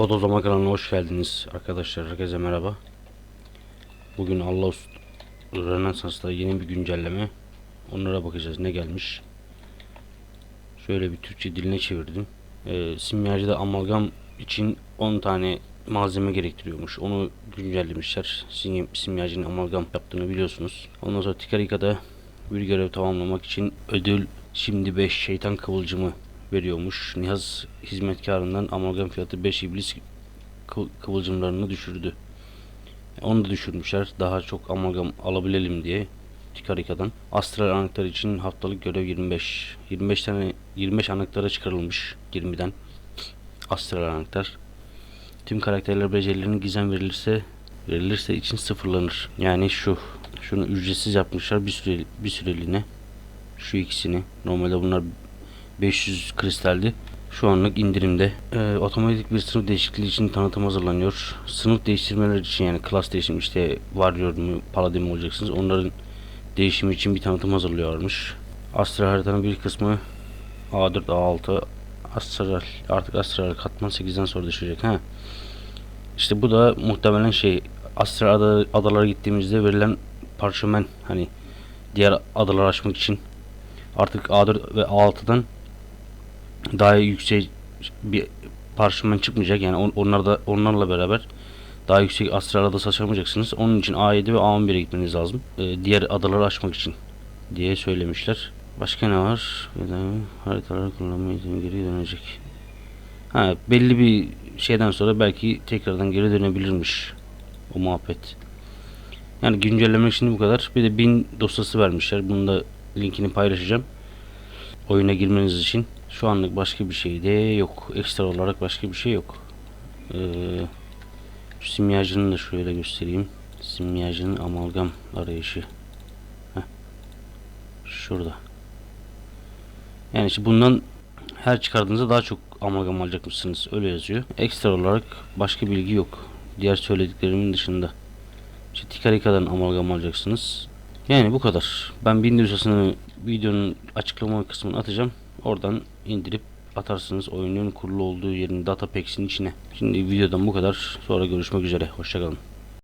Bodozlama kanalına hoş geldiniz arkadaşlar. Herkese merhaba. Bugün Allah Rönesans'ta yeni bir güncelleme. Onlara bakacağız ne gelmiş. Şöyle bir Türkçe diline çevirdim. Ee, simyacıda amalgam için 10 tane malzeme gerektiriyormuş. Onu güncellemişler. Sim, simyacının amalgam yaptığını biliyorsunuz. Ondan sonra Tikarika'da bir görev tamamlamak için ödül şimdi 5 şeytan kıvılcımı veriyormuş. Nihaz hizmetkarından amalgam fiyatı 5 iblis kıv- kıvılcımlarını düşürdü. Onu da düşürmüşler. Daha çok amalgam alabilelim diye. Tikarika'dan. Astral anahtar için haftalık görev 25. 25 tane 25 anahtara çıkarılmış 20'den. Astral anahtar. Tüm karakterler becerilerinin gizem verilirse verilirse için sıfırlanır. Yani şu şunu ücretsiz yapmışlar bir süre bir süreliğine. Şu ikisini. Normalde bunlar 500 kristaldi. Şu anlık indirimde. Ee, otomatik bir sınıf değişikliği için tanıtım hazırlanıyor. Sınıf değiştirmeler için yani klas değişim işte Warrior mu Paladin mi olacaksınız. Onların değişimi için bir tanıtım hazırlıyorlarmış. Astral haritanın bir kısmı A4 A6 Astral artık Astral katman 8'den sonra düşecek ha. İşte bu da muhtemelen şey Astral ada, adalara gittiğimizde verilen parşömen hani diğer adaları açmak için artık A4 ve A6'dan daha yüksek bir parşömen çıkmayacak. Yani on, onlar da onlarla beraber daha yüksek astral adası açamayacaksınız. Onun için A7 ve A11'e gitmeniz lazım. Ee, diğer adaları açmak için diye söylemişler. Başka ne var? Haritaları kullanma izni geri dönecek. Ha, belli bir şeyden sonra belki tekrardan geri dönebilirmiş o muhabbet. Yani güncellemek için bu kadar. Bir de bin dosyası vermişler. Bunu da linkini paylaşacağım. Oyuna girmeniz için. Şu anlık başka bir şey de yok. Ekstra olarak başka bir şey yok. Ee, simyacını da şöyle göstereyim. Simyacının amalgam arayışı. Heh. Şurada. Yani işte bundan her çıkardığınızda daha çok amalgam alacakmışsınız. Öyle yazıyor. Ekstra olarak başka bilgi yok. Diğer söylediklerimin dışında. İşte Tikarika'dan amalgam alacaksınız. Yani bu kadar. Ben bin dosyasını videonun açıklama kısmına atacağım. Oradan indirip atarsınız oyunun kurulu olduğu yerin data packs'in içine. Şimdi videodan bu kadar. Sonra görüşmek üzere. Hoşçakalın.